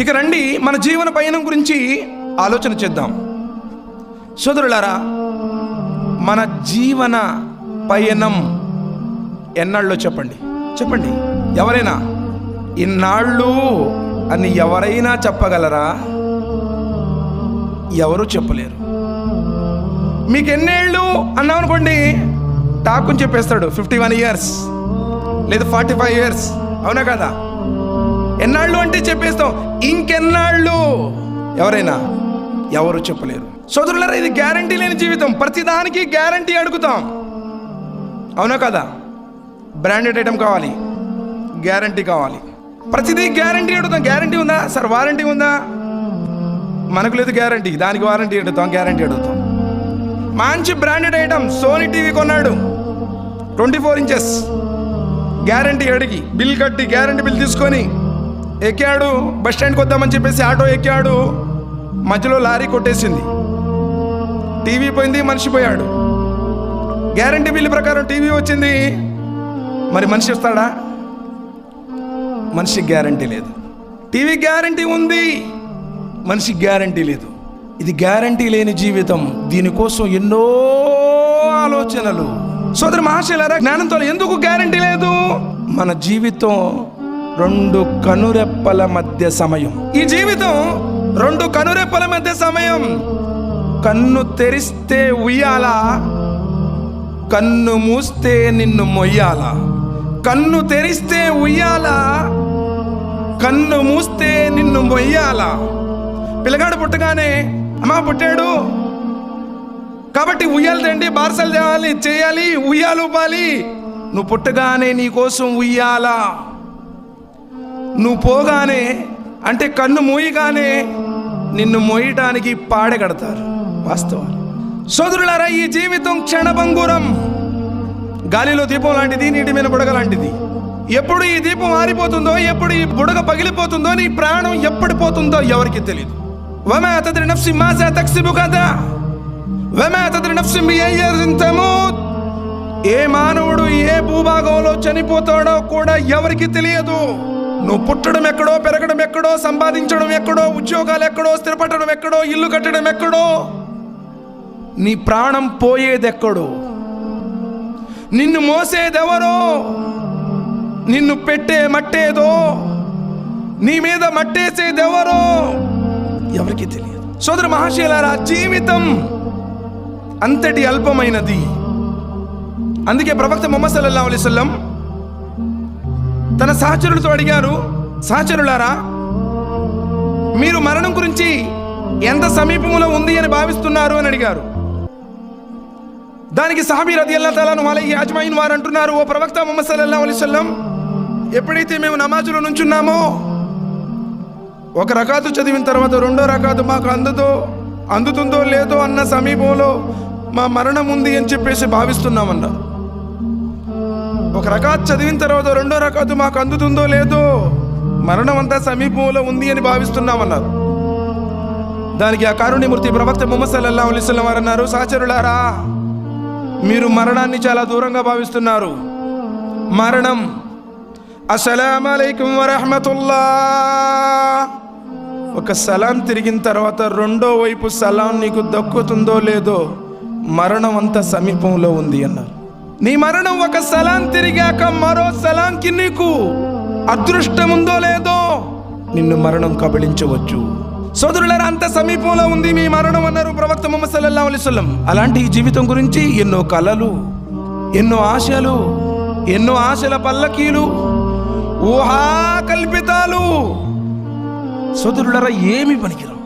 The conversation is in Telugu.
ఇక రండి మన జీవన పయనం గురించి ఆలోచన చేద్దాం. సోదరులారా మన జీవన పయనం ఎన్నాళ్ళో చెప్పండి. చెప్పండి ఎవరైనా? ఇన్నాళ్ళు అని ఎవరైనా చెప్పగలరా? ఎవరు చెప్పలేరు. మీకు ఎన్నేళ్ళు అన్నాం అనుకోండి టాకుని చెప్పేస్తాడు ఫిఫ్టీ వన్ ఇయర్స్ లేదు ఫార్టీ ఫైవ్ ఇయర్స్ అవునా కదా? ఎన్నాళ్ళు అంటే చెప్పేస్తాం. ఇంకెన్నాళ్ళు? ఎవరైనా? ఎవరు చెప్పలేరు. సోదరులరా ఇది గ్యారంటీ లేని జీవితం. ప్రతిదానికి గ్యారంటీ అడుగుతాం. అవునా కదా? బ్రాండెడ్ ఐటమ్ కావాలి. గ్యారంటీ కావాలి. ప్రతిదీ గ్యారంటీ అడుగుతాం. గ్యారంటీ ఉందా? సార్ వారంటీ ఉందా? మనకు లేదు గ్యారంటీ. దానికి వారంటీ అడుగుతాం గ్యారంటీ అడుగుతాం. మంచి బ్రాండెడ్ ఐటమ్ సోనీ టీవీ కొన్నాడు. Twenty four inches. గ్యారంటీ అడిగి బిల్ కట్టి గ్యారంటీ బిల్ తీసుకొని ఎక్కాడు బస్ స్టాండ్కి వద్దామని చెప్పేసి ఆటో ఎక్కాడు. మధ్యలో లారీ కొట్టేసింది. టీవీ పోయింది మనిషి పోయాడు. గ్యారంటీ బిల్లు ప్రకారం టీవీ వచ్చింది. మరి మనిషి వస్తాడా? మనిషి గ్యారంటీ లేదు. టీవీ గ్యారంటీ ఉంది మనిషి గ్యారంటీ లేదు. ఇది గ్యారంటీ లేని జీవితం. దీనికోసం ఎన్నో ఆలోచనలు. సోదరి మహాశైలారా జ్ఞానంతో ఎందుకు గ్యారంటీ లేదు? మన జీవితం రెండు కనురెప్పల మధ్య సమయం. ఈ జీవితం రెండు కనురెప్పల మధ్య సమయం. కన్ను తెరిస్తే ఉయ్యాల? కన్ను మూస్తే నిన్ను మొయ్యాల? కన్ను తెరిస్తే ఉయ్యాల? కన్ను మూస్తే నిన్ను మొయ్యాల? పిల్లగాడు పుట్టగానే అమ్మా పుట్టాడు. కాబట్టి ఉయ్యాలు తండి బార్సలు తేవాలి చేయాలి ఉయ్యాలు ఊపాలి. నువ్వు పుట్టగానే నీ కోసం నువ్వు పోగానే అంటే కన్ను మూయగానే నిన్ను మోయటానికి పాడె కడతారు వాస్తవాలు. సోదరులారా ఈ జీవితం క్షణభంగురం. గాలిలో దీపం లాంటిది నీటి మీద బుడగ లాంటిది. ఎప్పుడు ఈ దీపం ఆరిపోతుందో ఎప్పుడు ఈ బుడగ పగిలిపోతుందో నీ ప్రాణం ఎప్పుడు పోతుందో ఎవరికి తెలియదు వమా తద్రి నఫ్సి మాజా తక్సిబు కదా. వమా తద్రి నఫ్సి బిఅయ్యరిన్ ఏ మానవుడు ఏ భూభాగంలో చనిపోతాడో కూడా ఎవరికి తెలియదు. నువ్వు పుట్టడం ఎక్కడో పెరగడం ఎక్కడో సంపాదించడం ఎక్కడో ఉద్యోగాలు ఎక్కడో స్థిరపడడం ఎక్కడో ఇల్లు కట్టడం ఎక్కడో నీ ప్రాణం పోయేదెక్కడో నిన్ను మోసేదెవరో నిన్ను పెట్టే మట్టేదో నీ మీద మట్టేసేదెవరో ఎవరికి తెలియదు. సోదర మహాశీలారా జీవితం అంతటి అల్పమైనది. అందుకే ప్రవక్త మొహమ్మద్ సల్లాహు అలైహి తన సహచరులతో అడిగారు సహచరులారా మీరు మరణం గురించి ఎంత సమీపంలో ఉంది అని భావిస్తున్నారు? అని అడిగారు. దానికి సహాబీ రది అల్లా తాలాను వాళ్ళకి యాజమాయిన్ వారు అంటున్నారు ఓ ప్రవక్త ముహమ్మద్ సల్లల్లా అలైహి ఎప్పుడైతే మేము నమాజులో నుంచున్నామో ఒక రకాతు చదివిన తర్వాత రెండో రకాతు మాకు అందుతో అందుతుందో లేదో అన్న సమీపంలో మా మరణం ఉంది అని చెప్పేసి భావిస్తున్నామన్నారు. ఒక రకాత్ చదివిన తర్వాత రెండో రకాతు మాకు అందుతుందో లేదో మరణం అంతా సమీపంలో ఉంది అని భావిస్తున్నామన్నారు. దానికి ఆ కారుణ్యమూర్తి ప్రవక్త ముహమ్మద్ సల్లల్లాహు వారు అన్నారు సహచరులారా మీరు మరణాన్ని చాలా దూరంగా భావిస్తున్నారు. మరణం అస్సలం వరహమతుల్లా ఒక సలాం తిరిగిన తర్వాత రెండో వైపు సలాం నీకు దక్కుతుందో లేదో మరణం అంత సమీపంలో ఉంది అన్నారు. నీ మరణం ఒక స్థలం తిరిగాక మరో స్థలానికి నీకు అదృష్టం ఉందో లేదో నిన్ను మరణం కబళించవచ్చు. సోదరులారా అంత సమీపంలో ఉంది మీ మరణం అన్నారు ప్రవక్త ముహమ్మద్ సల్లల్లాహు అలైహి అలాంటి ఈ జీవితం గురించి ఎన్నో కలలు ఎన్నో ఆశలు ఎన్నో ఆశల పల్లకీలు ఊహా కల్పితాలు సోదరులరా ఏమి పనికిరావు?